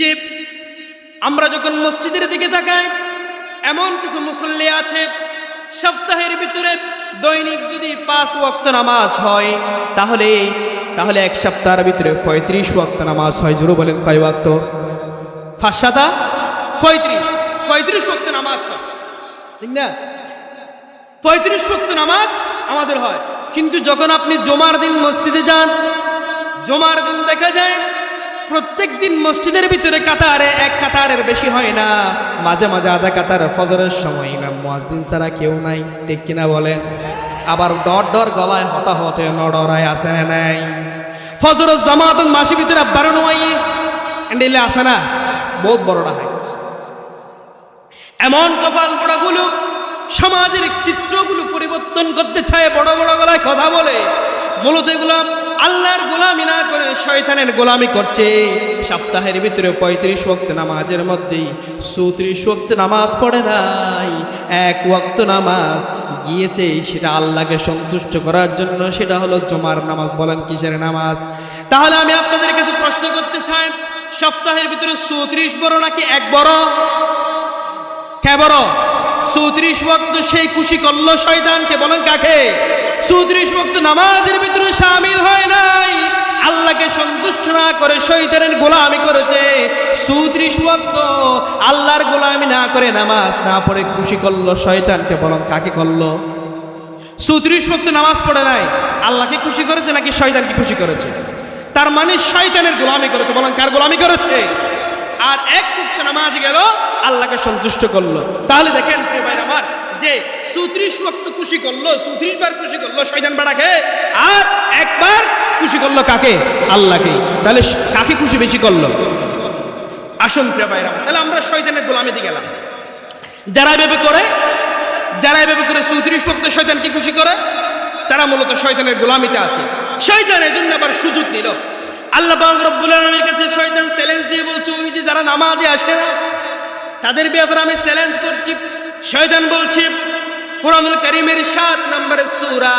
যে আমরা যখন মসজিদের দিকে তাকাই, এমন কিছু মুসল্লি আছে, সপ্তাহের ভিতরে দৈনিক যদি পাঁচ ওয়াক্ত নামাজ হয়, তাহলে তাহলে এক সপ্তাহের ভিতরে পঁয়ত্রিশ ওয়াক্ত নামাজ হয় জুড়ে বলেন কয় ওয়াক্ত? ফাঁসাতা পঁয়ত্রিশ। পঁয়ত্রিশ ওয়াক্ত নামাজ হয়। ঠিক না? পঁয়ত্রিশ ওয়াক্ত নামাজ আমাদের হয়। কিন্তু যখন আপনি জমার দিন মসজিদে যান, জমার দিন দেখা যায় প্রত্যেক দিন মসজিদের ভিতরে কাতারে, এক কাতারের বেশি হয় না। মাঝে মাঝে আধা কাতার ফজরের সময় ইমাম মুয়াজ্জিন ছাড়া কেউ নাই, ঠিক কিনা বলেন? আবার ডর ডর গলায় হতাহত নডরায় আসে না নাই? ফজরের জামাত মাসের ভিতরে বারো নয় এন্ডেলে আসে না? বহুত বড়টা হয় এমন কপাল পড়াগুলো সমাজের চিত্রগুলো পরিবর্তন করতে চায় বড় বড় গলায় কথা বলে। মূলত এগুলো আল্লাহর গোলামি না করে শয়তানের গোলামি করছে। সপ্তাহের ভিতরে পঁয়ত্রিশ ওয়াক্ত নামাজের মধ্যেই চৌত্রিশ ওয়াক্ত নামাজ পড়ে নাই। এক ওয়াক্ত নামাজ গিয়েছে, সেটা আল্লাহকে সন্তুষ্ট করার জন্য, সেটা হলো জমার নামাজ। বলেন কিসের নামাজ? তাহলে আমি আপনাদের কাছে প্রশ্ন করতে চাই, সপ্তাহের ভিতরে চৌত্রিশ বড় নাকি এক বড়? কে বড়? চৌত্রিশ ওয়াক্ত সেই খুশি করল শয়তানকে বলেন কাকে? চৌত্রিশ ওয়াক্ত নামাজের ভিতরে সামিল হয় নাই। আল্লাহকে সন্তুষ্ট না করে শৈতানের গোলামি করেছে। চৌত্রিশ ওয়াক্ত আল্লাহর গোলামি না করে নামাজ না পড়ে খুশি করল শয়তানকে বলেন কাকে করল চৌত্রিশ ওয়াক্ত নামাজ পড়ে নাই। আল্লাহকে খুশি করেছে নাকি শয়তানকে খুশি করেছে? তার মানে শয়তানের গোলামি করেছে। বলেন কার গোলামি করেছে? আর এক মুক্ত নামাজ গেল, আল্লাহকে সন্তুষ্ট করল। তাহলে দেখেন ভাই আমার, যে চৌত্রিশ ওয়াক্ত খুশি করল চৌত্রিশ বার খুশি করল, শয়তান বাড়াকে, আর একবার খুশি করল কাকে? আল্লাহকে তাহলে কাকে খুশি বেশি করল? আসুন, প্রিয় ভাই আমার, তাহলে আমরা শয়তানের গোলামিতে গেলাম। যারা এভাবে করে, যারা এভাবে করে চৌত্রিশ ভক্ত শয়তানকে খুশি করে, তারা মূলত শয়তানের গোলামিতে আছে। শয়তানের জন্য আবার সুযোগ নিল। আল্লাহ পাক রব্বুল আলামিনের কাছে শয়তান চ্যালেঞ্জ দিয়ে বলছে ওই যে যারা নামাজে আসে না তাদের ব্যাপারে আমি চ্যালেঞ্জ করছি শয়তান বলছে কোরআনুল কারীমের সাত নম্বরের সূরা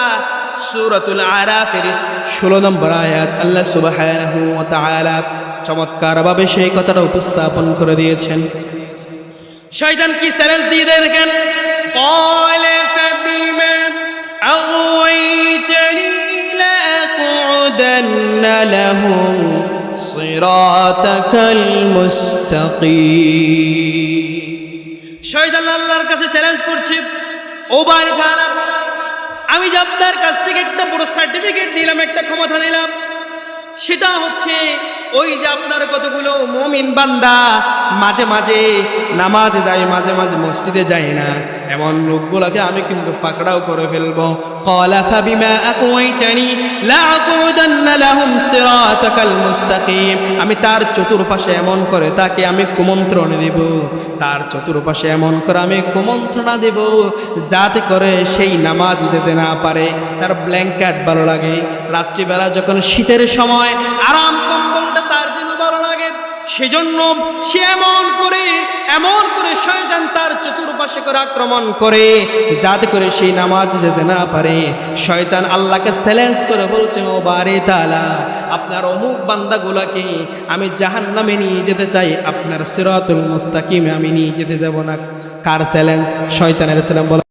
সূরাতুল আরাফের ষোলো নম্বর আয়াত আল্লাহ সুবহানাহু ওয়া তাআলা চমৎকারভাবে সেই কথাটা উপস্থাপন করে দিয়েছেন শয়তান কি চ্যালেঞ্জ দিয়ে দেয় দেখেন قال فبما أغويتني لهم صراطك المستقيم শয়তান আল্লাহর কাছে চ্যালেঞ্জ করছে ও বাড়ি খারাপ আমি যে আপনার কাছ থেকে একটা বড় সার্টিফিকেট দিলাম একটা ক্ষমতা দিলাম সেটা হচ্ছে ওই যে আপনার কতগুলো মমিন বান্দা মাঝে মাঝে নামাজ যায়, মাঝে মাঝে মসজিদে যায় না। এমন লোকগুলোকে আমি কিন্তু পাকড়াও করে ফেলব। মুস্তাকিম। আমি তার চতুর্পাশে এমন করে তাকে আমি কুমন্ত্রণ দেব। তার চতুর্পাশে এমন করে আমি কুমন্ত্রণা দেব, যাতে করে সেই নামাজ যেতে না পারে। তার ব্ল্যাঙ্কেট ভালো লাগে। রাত্রিবেলা যখন শীতের সময় আরাম কম্বলটা সেজন্য সে এমন করে এমন করে শয়তান তার চতুর্পাশে করে আক্রমণ করে, যাতে করে সেই নামাজ যেতে না পারে। শয়তান আল্লাহকে চ্যালেঞ্জ করে বলছে, ও বারে তালা, আপনার অমুক বান্দাগুলাকে আমি জাহান নামে নিয়ে যেতে চাই, আপনার সিরাতুল মুস্তাকিমে আমি নিয়ে যেতে দেব না। কার চ্যালেঞ্জ শয়তানের চ্যালেঞ্জ